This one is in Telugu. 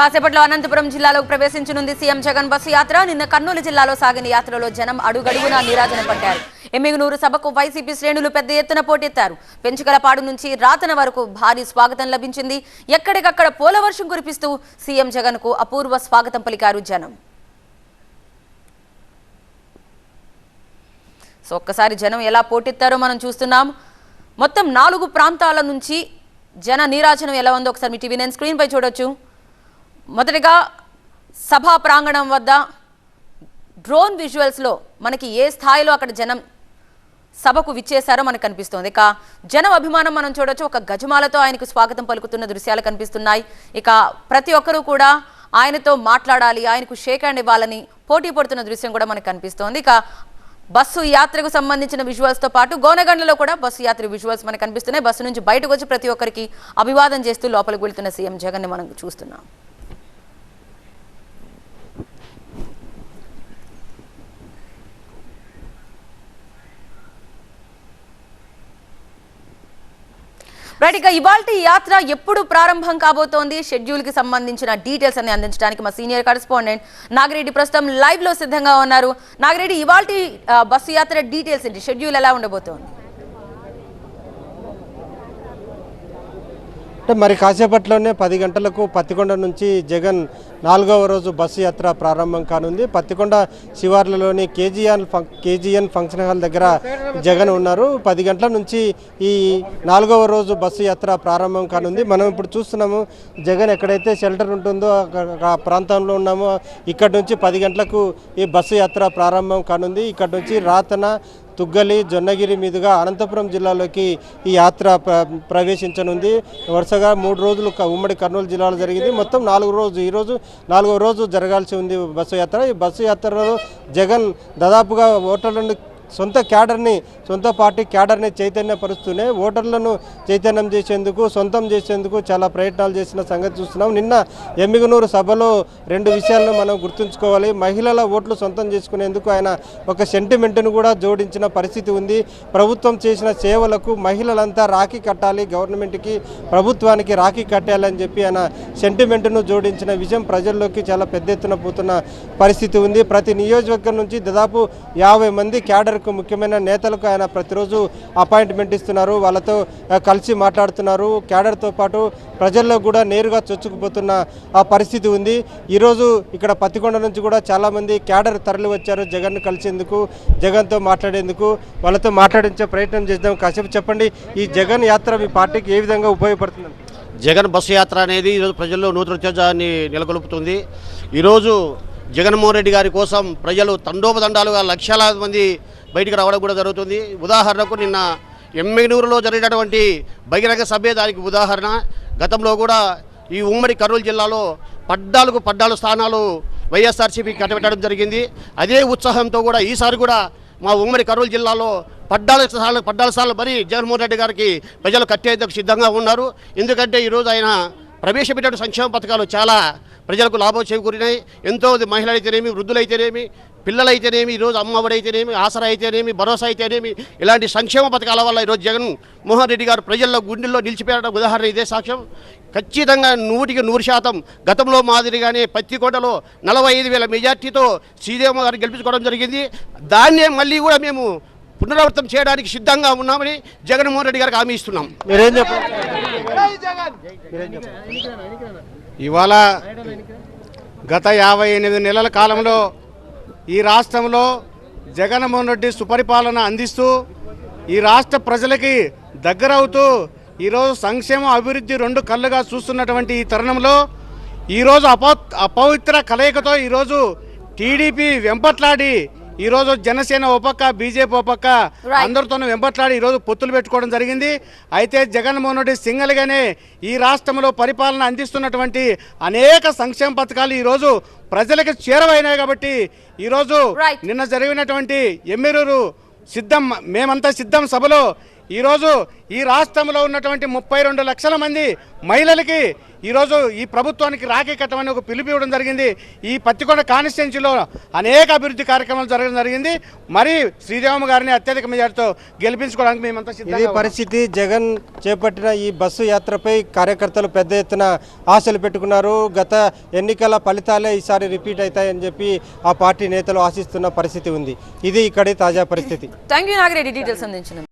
కాసేపట్లో అనంతపురం జిల్లాలోకి ప్రవేశించనుంది సీఎం జగన్ బస్సు యాత్ర. నిన్న కర్నూలు జిల్లాలో సాగిన యాత్రలో జనం అడుగడుగునా నీరాజన పట్టారు. ఎమ్మిగునూరు సభకు వైసీపీ శ్రేణులు పెద్ద ఎత్తున పోటెత్తారు. పెంచుకలపాడు నుంచి రాతన వరకు భారీ స్వాగతం లభించింది. ఎక్కడికక్కడ పోలవర్షం కురిపిస్తూ సీఎం జగన్కు అపూర్వ స్వాగతం పలికారు జనం. సో ఒక్కసారి జనం ఎలా పోటెత్తారో మనం చూస్తున్నాం. మొత్తం నాలుగు ప్రాంతాల నుంచి జన నీరాజనం ఎలా ఉందో ఒకసారి మీ టీవీ నేను స్క్రీన్పై చూడొచ్చు. మొదటిగా సభా ప్రాంగణం వద్ద డ్రోన్ విజువల్స్లో మనకి ఏ స్థాయిలో అక్కడ జనం సభకు విచ్చేశారో మనకు కనిపిస్తోంది. ఇక జనం అభిమానం మనం చూడొచ్చు. ఒక గజమాలతో ఆయనకు స్వాగతం పలుకుతున్న దృశ్యాలు కనిపిస్తున్నాయి. ఇక ప్రతి ఒక్కరూ కూడా ఆయనతో మాట్లాడాలి ఆయనకు షేక్ హ్యాండ్ ఇవ్వాలని పోటీ పడుతున్న దృశ్యం కూడా మనకు కనిపిస్తోంది. ఇక బస్సు యాత్రకు సంబంధించిన విజువల్స్తో పాటు గోనగండ్లలో కూడా బస్సు యాత్ర విజువల్స్ మనకు కనిపిస్తున్నాయి. బస్సు నుంచి బయటకు వచ్చి ప్రతి ఒక్కరికి అభివాదం చేస్తూ లోపలికి వెళ్తున్న సీఎం జగన్ని మనం చూస్తున్నాం. రైట్ ఇక ఇవాళ యాత్ర ఎప్పుడు ప్రారంభం కాబోతోంది? షెడ్యూల్కి సంబంధించిన డీటెయిల్స్ అన్ని అందించడానికి మా సీనియర్ కరెస్పాండెంట్ నాగిరెడ్డి ప్రస్తుతం లైవ్లో సిద్ధంగా ఉన్నారు. నాగిరెడ్డి ఇవాళ బస్సు యాత్ర డీటెయిల్స్ ఏంటి? షెడ్యూల్ ఎలా ఉండబోతోంది? అంటే మరి కాసేపట్లోనే పది గంటలకు పత్తికొండ నుంచి జగన్ నాలుగవ రోజు బస్సు యాత్ర ప్రారంభం కానుంది. పత్తికొండ శివార్లలోని కేజీఎన్ ఫం కేజీఎన్ ఫంక్షన్ హాల్ దగ్గర జగన్ ఉన్నారు. పది గంటల నుంచి ఈ నాలుగవ రోజు బస్సు యాత్ర ప్రారంభం కానుంది. మనం ఇప్పుడు చూస్తున్నాము జగన్ ఎక్కడైతే షెల్టర్ ఉంటుందో ఆ ప్రాంతంలో ఉన్నామో ఇక్కడ నుంచి పది గంటలకు ఈ బస్సు యాత్ర ప్రారంభం కానుంది. ఇక్కడ నుంచి రాతన తుగ్గలి జొన్నగిరి మీదుగా అనంతపురం జిల్లాలోకి ఈ యాత్ర ప్ర- ప్రవేశించనుంది. వరుసగా మూడు రోజులు ఉమ్మడి కర్నూలు జిల్లాలో జరిగింది. మొత్తం నాలుగు రోజు ఈరోజు నాలుగో రోజు జరగాల్సి ఉంది బస్సు యాత్ర. ఈ బస్సు యాత్రలో జగన్ దాదాపుగా ఓటర్లను సొంత క్యాడర్ని సొంత పార్టీ క్యాడర్ని చైతన్యపరుస్తూనే ఓటర్లను చైతన్యం చేసేందుకు సొంతం చేసేందుకు చాలా ప్రయత్నాలు చేసిన సంగతి చూస్తున్నాం. నిన్న ఎమ్మిగనూరు సభలో రెండు విషయాలను మనం గుర్తుంచుకోవాలి. మహిళల ఓట్లు సొంతం చేసుకునేందుకు ఆయన ఒక సెంటిమెంట్ను కూడా జోడించిన పరిస్థితి ఉంది. ప్రభుత్వం చేసిన సేవలకు మహిళలంతా రాఖీ కట్టాలి గవర్నమెంట్కి ప్రభుత్వానికి రాఖీ కట్టాలని చెప్పి ఆయన సెంటిమెంట్ను జోడించిన విషయం ప్రజల్లోకి చాలా పెద్ద ఎత్తున పోతున్న పరిస్థితి ఉంది. ప్రతి నియోజకవర్గం నుంచి దాదాపు యాభై మంది క్యాడర్ వరకు ముఖ్యమైన నేతలకు ఆయన ప్రతిరోజు అపాయింట్మెంట్ ఇస్తున్నారు. వాళ్ళతో కలిసి మాట్లాడుతున్నారు. క్యాడర్తో పాటు ప్రజల్లో కూడా నేరుగా చొచ్చుకుపోతున్న ఆ పరిస్థితి ఉంది. ఈరోజు ఇక్కడ పత్తికొండ నుంచి కూడా చాలామంది క్యాడర్ తరలి వచ్చారు జగన్ కలిసేందుకు జగన్తో మాట్లాడేందుకు. వాళ్ళతో మాట్లాడించే ప్రయత్నం చేద్దాం. కాసేపు చెప్పండి ఈ జగన్ యాత్ర మీ పార్టీకి ఏ విధంగా ఉపయోగపడుతుంది? జగన్ బస్సు యాత్ర అనేది ఈరోజు ప్రజల్లో నూతన ఉత్తేజాన్ని నెలకొల్పుతుంది. ఈరోజు జగన్మోహన్ రెడ్డి గారి కోసం ప్రజలు తండోపదండాలుగా లక్షలాది మంది బయటికి రావడం కూడా జరుగుతుంది. ఉదాహరణకు నిన్న ఎమ్మెగనూరులో జరిగినటువంటి బహిరంగ సభ్య దానికి ఉదాహరణ. గతంలో కూడా ఈ ఉమ్మడి కర్నూలు జిల్లాలో పద్నాలుగు పద్నాలుగు స్థానాలు వైఎస్ఆర్సీపీ కట్టబెట్టడం జరిగింది. అదే ఉత్సాహంతో కూడా ఈసారి కూడా మా ఉమ్మడి కర్నూలు జిల్లాలో పడ్డాల స్థానాలు పడ్డాల స్థానాలు మరి జగన్మోహన్ రెడ్డి గారికి ప్రజలు కట్టేందుకు సిద్ధంగా ఉన్నారు. ఎందుకంటే ఈరోజు ఆయన ప్రవేశపెట్టిన సంక్షేమ పథకాలు చాలా ప్రజలకు లాభం చేకూరినాయి. ఎంతో మహిళలైతేనేమి వృద్ధులైతేనేమి పిల్లలైతేనేమి ఈరోజు అమ్మఒడైతేనేమి ఆసరా అయితేనేమి భరోసా అయితేనేమి ఇలాంటి సంక్షేమ పథకాల వల్ల ఈరోజు జగన్ మోహన్ రెడ్డి గారు ప్రజల్లో గుండెల్లో నిలిచిపోయడం ఉదాహరణ ఇదే సాక్ష్యం. ఖచ్చితంగా నూటికి నూరు శాతం గతంలో మాదిరిగానే పత్తికోటలో నలభై ఐదు వేల మెజార్టీతో సీదేమ గారిని గెలిపించుకోవడం జరిగింది. దాన్నే మళ్ళీ కూడా మేము పునరావృతం చేయడానికి సిద్ధంగా ఉన్నామని జగన్మోహన్ రెడ్డి గారికి హామీ ఇస్తున్నాం. ఇవాళ గత యాభై ఎనిమిది నెలల కాలంలో ఈ రాష్ట్రంలో జగన్మోహన్ రెడ్డి సుపరిపాలన అందిస్తూ ఈ రాష్ట్ర ప్రజలకి దగ్గరవుతూ ఈరోజు సంక్షేమ అభివృద్ధి రెండు కళ్ళుగా చూస్తున్నటువంటి ఈ తరుణంలో ఈరోజు అపౌ అపవిత్ర కలయికతో ఈరోజు టీడీపీ వెంపట్లాడి ఈరోజు జనసేన ఓ పక్క బీజేపీ ఓ పక్క. అందరితోనూ వెంపట్లాడి ఈరోజు పొత్తులు పెట్టుకోవడం జరిగింది అయితే జగన్మోహన్ రెడ్డి సింగల్గానే ఈ రాష్ట్రంలో పరిపాలన అందిస్తున్నటువంటి అనేక సంక్షేమ పథకాలు ఈరోజు ప్రజలకు చేరవైనాయి కాబట్టి ఈరోజు. నిన్న జరిగినటువంటి ఎమ్మెరూరు సిద్ధం మేమంతా సిద్ధం సభలో ఈరోజు ఈ రాష్ట్రంలో ఉన్నటువంటి ముప్పై రెండు లక్షల మంది మహిళలకి ఈరోజు ఈ ప్రభుత్వానికి రాఖీ కట్టమని ఒక పిలుపు ఇవ్వడం జరిగింది. ఈ పత్తికొండ కాన్స్టిట్యున్సీలో అనేక అభివృద్ధి కార్యక్రమాలు జరగడం జరిగింది. మరి శ్రీదేవమ్మ గారిని అత్యధిక మెజార్టీతో గెలిపించుకోవడానికి మేమంతా ఇది. పరిస్థితి జగన్ చేపట్టిన ఈ బస్సు యాత్రపై కార్యకర్తలు పెద్ద ఎత్తున ఆశలు పెట్టుకున్నారు. గత ఎన్నికల ఫలితాలే ఈసారి రిపీట్ అవుతాయని చెప్పి ఆ పార్టీ నేతలు ఆశిస్తున్న పరిస్థితి ఉంది. ఇది ఇక్కడి తాజా పరిస్థితి. థ్యాంక్ యూ నాగిరెడ్డి డీటెయిల్స్ అందించిన